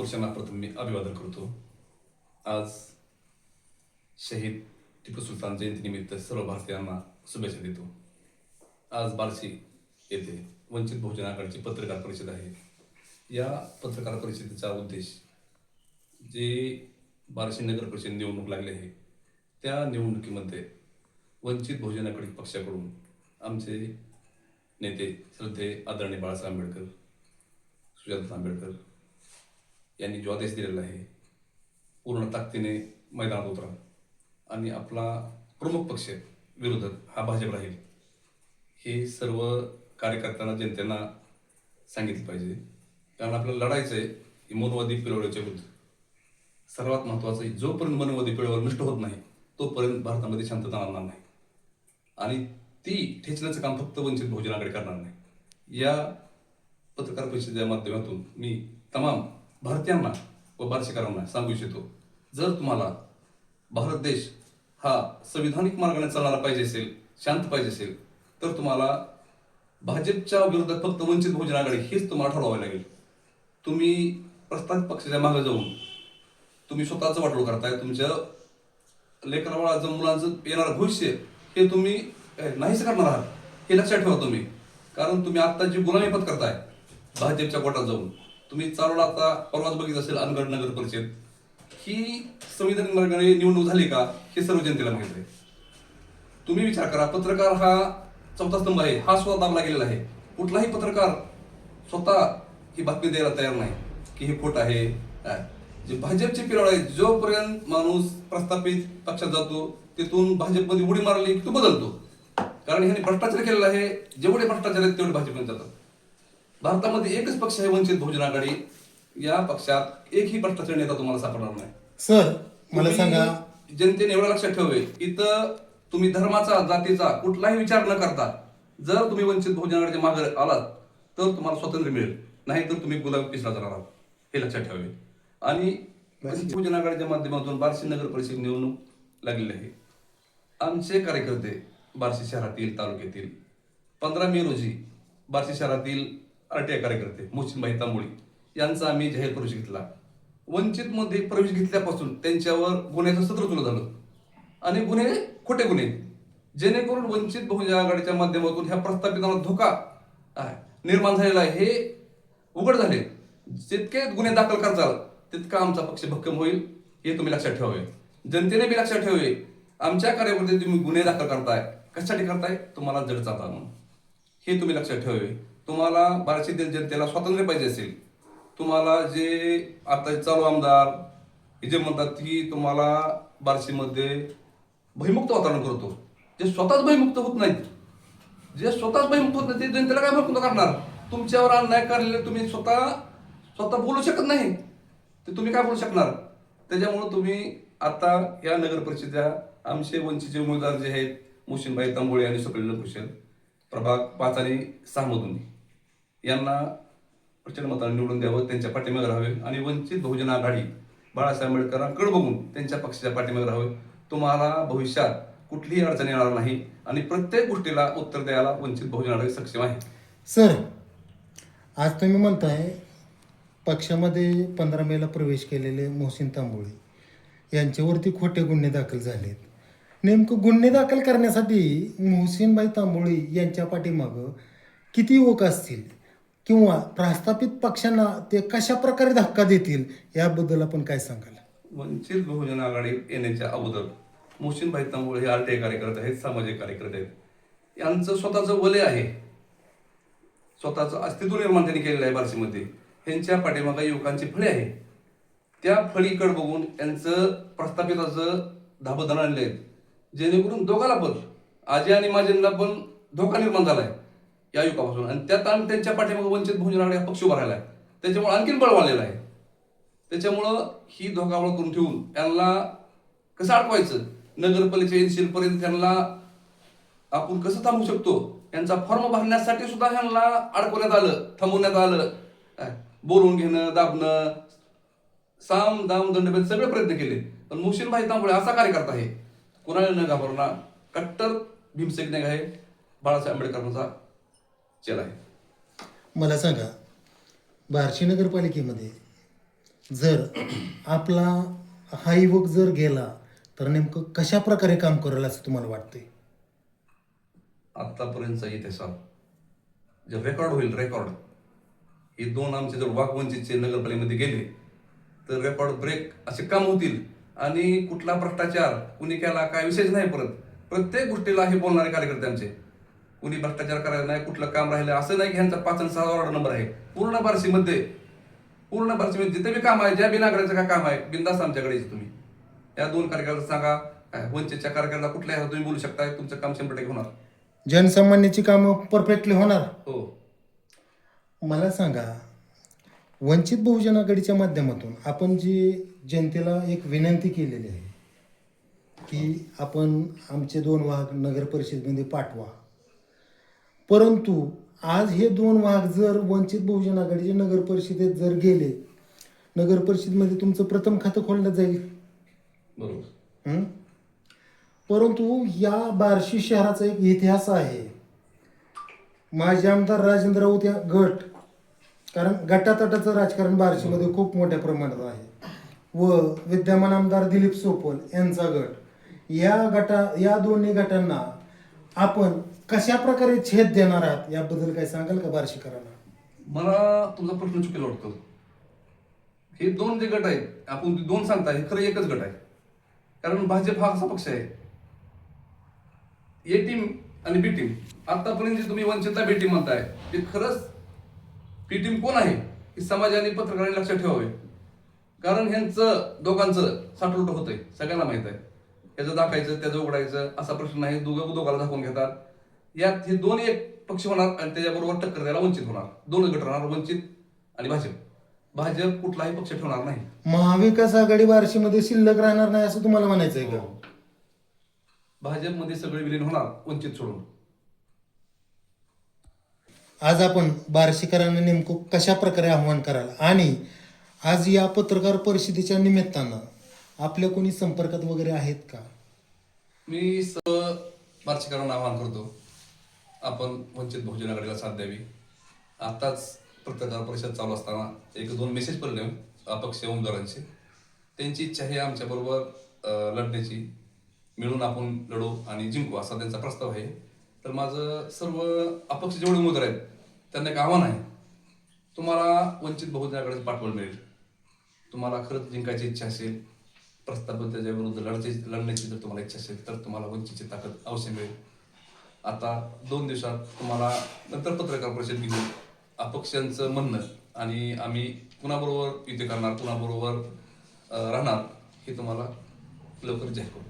महापुरुषांना प्रथम मी अभिवादन करतो. आज शहीद टिपू सुलतान जयंतीनिमित्त सर्व भारतीयांना शुभेच्छा देतो. आज बार्शी येथे वंचित बहुजन आघाडीची पत्रकार परिषद आहे. या पत्रकार परिषदेचा उद्देश जे बार्शी नगर परिषद निवडणूक लागली आहे त्या निवडणुकीमध्ये वंचित बहुजन आघाडी पक्षाकडून आमचे नेते श्रद्धे आदरणीय बाळासाहेब आंबेडकर सुजाता आंबेडकर यांनी जो आदेश दिलेला आहे पूर्ण ताकदीने मैदानात उतरा. आणि आपला प्रमुख पक्ष विरोधक हा भाजप राहील. हे सर्व कार्यकर्त्यांना जनतेना सांगितलं पाहिजे. कारण आपल्याला लढायचं आहे की मनोवादी पिळवळ्याच्या विरुद्ध. सर्वात महत्त्वाचं आहे जोपर्यंत मनवादी पिळवळ नष्ट होत नाही तोपर्यंत भारतामध्ये शांतता आणणार नाही. आणि ती ठेचण्याचं काम फक्त वंचित बहुजनाकडे करणार नाही. या पत्रकार परिषदेच्या माध्यमातून मी तमाम भारतीयांना व बार्शीकरांना सांगू इच्छितो जर तुम्हाला भारत देश हा संविधानिक मार्गाने चालणारा पाहिजे असेल शांत पाहिजे असेल तर तुम्हाला भाजपच्या विरोधात फक्त वंचित बहुजन आघाडी हेच तुम्हाला ठरवावे लागेल. तुम्ही प्रस्तावित पक्षाच्या मागे जाऊन तुम्ही स्वतःचं वाटोळ करताय तुमच्या लेकराबाळाचं मुलांचं येणारं भविष्य हे तुम्ही नाहीच करणार आहात हे लक्षात ठेवा तुम्ही. कारण तुम्ही आत्ता जी गुलामी पत्करताय भाजपच्या गोटात जाऊन तुम्ही चारोळा आता परवाच बघित असेल अनगड नगर परिषद. ही संविधान मार्गाने निवडणूक झाली का हे सर्व जनतेला माहीत आहे. तुम्ही विचार करा पत्रकार हा चौथा स्तंभ आहे हा स्वतः दाबला गेलेला आहे. कुठलाही पत्रकार स्वतः ही बातमी द्यायला तयार नाही की हे खोट आहे जे भाजपची पिरवळ आहे जोपर्यंत माणूस प्रस्थापित पक्षात जातो तिथून भाजपमध्ये उडी मारली की तो बदलतो. कारण ह्याने भ्रष्टाचार केलेला आहे जेवढे भ्रष्टाचार आहेत तेवढे भाजपमध्ये जातात. भारतामध्ये एकच पक्ष आहे वंचित बहुजन आघाडी. या पक्षात एकही भ्रष्टाचार नेता तुम्हाला सापडणार नाही. सर मला तुम्ही सांगा. जनतेने एवढं लक्षात ठेवावे इथं तुम्ही धर्माचा जातीचा कुठलाही विचार न करता जर तुम्ही वंचित बहुजन आघाडीच्या मागे आलात तर तुम्हाला स्वातंत्र्य मिळेल. नाही तर तुम्ही गुलाब पिसला जाणार आहात. हे लक्षात ठेवावे. आणि वंचित बहुजन आघाडीच्या माध्यमातून बार्शी नगर परिषद निवडणूक लागलेली आहे. आमचे कार्यकर्ते बार्शी शहरातील तालुक्यातील पंधरा मे रोजी बार्शी शहरातील आरटीआय कार्यकर्ते मोहसिनबाई तांबोळी. यांचा आम्ही जाहीर प्रवेश घेतला. वंचितमध्ये प्रवेश घेतल्यापासून त्यांच्यावर गुन्ह्याचं सत्र सुरू झालं. आणि गुन्हे खोटे गुन्हे. जेणेकरून वंचित बहुजन आघाडीच्या माध्यमातून ह्या प्रस्थापितांना धोका आहे, निर्माण झालेला आहे. हे उघड झाले. जितके गुन्हे दाखल करताल तितका आमचा पक्ष भक्कम होईल हे तुम्ही लक्षात ठेवावे. जनतेने बी लक्षात ठेवावे. आमच्या कार्यावरती तुम्ही गुन्हे दाखल करताय कशासाठी करताय? तुम्हाला जड चालता म्हणून. हे तुम्ही लक्षात ठेवावे. तुम्हाला बार्शीतील जनतेला स्वातंत्र्य पाहिजे असेल तुम्हाला जे आता चालू आमदार हे जे म्हणतात की तुम्हाला बार्शीमध्ये भयमुक्त वातावरण करतो जे स्वतःच भयमुक्त होत नाहीत जे स्वतःच भयमुक्त होत नाही ते जनतेला काय भयमुक्त करणार? तुमच्यावर अन्याय करलेले तुम्ही स्वतः स्वतः बोलू शकत नाही. ते तुम्ही काय बोलू शकणार? त्याच्यामुळं तुम्ही आता या नगर परिषदेच्या आमचे वंचितचे उमेदवार जे आहेत मोशिनबाई तांबोळे आणि सुप्रिल कुशल प्रभाग पाच आणि सहामधून मधून. यांना प्रचंड मताने निवडून द्यावं त्यांच्या पाठीमागे राहावे. आणि वंचित बहुजन आघाडी बाळासाहेब आंबेडकरांकडे बघून त्यांच्या पक्षाच्या पाठीमागे राहावे. तुम्हाला भविष्यात कुठलीही अडचण येणार नाही. आणि प्रत्येक गोष्टीला उत्तर द्यायला वंचित बहुजन आघाडी सक्षम आहे. सर आज तुम्ही म्हणताय पक्षामध्ये पंधरा मेला प्रवेश केलेले मोहसिन तांबोळी यांच्यावरती खोटे गुन्हे दाखल झालेत. नेमकं गुन्हे दाखल करण्यासाठी मोहसिनबाई तांबोळी यांच्या पाठीमागं किती युवक असतील? किंवा प्रस्थापित पक्षांना ते कशा प्रकारे धक्का देतील याबद्दल आपण काय सांगाल? वंचित बहुजन आघाडी येण्याच्या अगोदर मोहसिनभाई तांबोळे हे आरटीआय कार्यकर्ते आहेत सामाजिक कार्यकर्ते आहेत. यांचं स्वतःचं वलय आहे. स्वतःचं अस्तित्व निर्माण त्यांनी केलेलं आहे बार्शीमध्ये. ह्यांच्या पाठीमागा युवकांची फळे आहे. त्या फळीकडे बघून यांचं प्रस्थापिताचं धाबधन आणले आहेत जेणेकरून दोघाला पण आजी आणि माझ्यांना पण धोका निर्माण झाला आहे या युगापासून. आणि त्यात आणि त्यांच्या पाठीमागे वंचित बहुजन आघाडी हा पक्ष उभा राहिला आहे. त्याच्यामुळे आणखीन बळ आहे. त्याच्यामुळं ही धोकावळ करून ठेवून यांना कसं अडकवायचं? नगरपालिकेच्या इन्शिलपर्यंत त्यांना आपण कसं थांबू शकतो? यांचा फॉर्म भरण्यासाठी सुद्धा ह्यांना अडकवण्यात आलं थांबवण्यात आलं. बोलून बोलवून घेणं दाबणं साम दाम दंडभेद सगळे प्रयत्न केले. पण मुशीनभाई तांबळे असा कार्यकर्ता आहे. कुणाला न घाबरणार. कट्टर भीमसैनिक आहे बाळासाहेब आंबेडकरांचा चेला. मला सांगा बार्शी नगरपालिकेमध्ये जर आपला हा युवक जर गेला तर नेमकं कशा प्रकारे काम करेल असं तुम्हाला वाटतंय? आत्तापर्यंतचा इतिहासात जे रेकॉर्ड होईल रेकॉर्ड हे दोन आमचे जर वाघवंचीचे नगरपालिकेमध्ये गेले तर रेकॉर्ड ब्रेक असे काम होतील. आणि कुठला भ्रष्टाचार कुणी केला काय विषयच नाही परत. प्रत्येक गोष्टीला हे बोलणारे कार्यकर्ते आमचे. कुणी भ्रष्टाचार करायला नाही कुठलं काम राहिलं असं नाही की ह्यांचा पाच आणि सहा ऑर्डर नंबर आहे. पूर्ण बार्शीमध्ये पूर्ण बार्शीमध्ये जिथे बी काम आहे ज्या बिनागराचं काय काम आहे बिंदास आमच्याकडे तुम्ही. या दोन कार्यकर्त्याला सांगा काय वंचितच्या कार्यकर्त्याला कुठल्याही तुम्ही बोलू शकताय तुमचं काम शंभर टक्के होणार. जनसामान्याची कामं परफेक्टली होणार? हो. मला सांगा वंचित बहुजन आघाडीच्या माध्यमातून आपण जी जनतेला एक विनंती केलेली आहे की आपण आमचे दोन वाघ नगर परिषदेमध्ये पाठवा. परंतु आज हे दोन वाघ जर वंचित बहुजन आघाडीचे नगर परिषदेत जर गेले नगर परिषदेमध्ये तुमचं प्रथम खातं खोललं जाईल. बरोबर? परंतु या बार्शी शहराचा एक इतिहास आहे. माजी आमदार राजेंद्र राऊत या गट कारण गटातटाचं राजकारण बार्शीमध्ये खूप मोठ्या प्रमाणात आहे. व विद्यमान आमदार दिलीप सोपल यांचा गट. या गटा या दोन्ही गटांना आपण कशा प्रकारे छेद देणार आहात याबद्दल काय सांगाल का बार्शीकरांना? मला तुमचा प्रश्न चुकीला वाटतो. हे दोन जे गट आहेत आपण ते दोन सांगताय हे खरं एकच गट आहे. कारण भाजप हा असा पक्ष आहे. ए टीम आणि बी टीम आतापर्यंत जे तुम्ही वंचितला बी टीम म्हणताय ते खरंच बी टीम कोण आहे हे समाजाने पत्रकारांनी लक्षात ठेवावे. कारण ह्यांचं दोघांचं साठवट होतंय सगळ्यांना माहीत आहे. याचं दाखायचं त्याचं उघडायचं असा प्रश्न नाही. दोघं दोघाला दाखवून घेतात. यात हे दोन एक पक्ष होणार आणि त्याच्याबरोबर टक्कर द्यायला वंचित होणार. दोनच गट राहणार वंचित आणि भाजप. भाजप कुठलाही पक्ष ठेवणार नाही. महाविकास आघाडी बार्शीमध्ये शिल्लक राहणार नाही असं तुम्हाला म्हणायचं आहे का भाजपमध्ये सगळे विलीन होणार वंचित सोडून. आज आपण बार्शीकरांना नेमकं कशा प्रकारे आव्हान कराल? आणि आज या पत्रकार परिषदेच्या निमित्तानं आपल्या कोणी संपर्कात वगैरे आहेत का? मी सर्व बार्शीकरांना आवाहन करतो. आपण वंचित बहुजन आघाडीला साथ द्यावी. आताच पत्रकार परिषद चालू असताना एक दोन मेसेज पडले अपक्ष उमेदवारांचे त्यांची इच्छा हे आमच्याबरोबर लढण्याची. मिळून आपण लढू आणि जिंकू असा त्यांचा प्रस्ताव आहे. तर माझं सर्व अपक्ष जेवढे उमेदवार आहेत त्यांना एक आव्हान आहे. तुम्हाला वंचित बहुजन आघाडीचं पाठबळ मिळेल. तुम्हाला खरंच जिंकायची इच्छा असेल प्रस्ताव त्याच्याविरुद्ध लढायची लढण्याची जर तुम्हाला इच्छा असेल तर तुम्हाला वंचितची ताकद अवश्य मिळेल. आता दोन दिवसात तुम्हाला नंतर पत्रकार परिषद घेऊन अपक्षांचं म्हणणं आणि आम्ही कुणाबरोबर युती करणार कुणाबरोबर राहणार हे तुम्हाला लवकर जाहीर करू.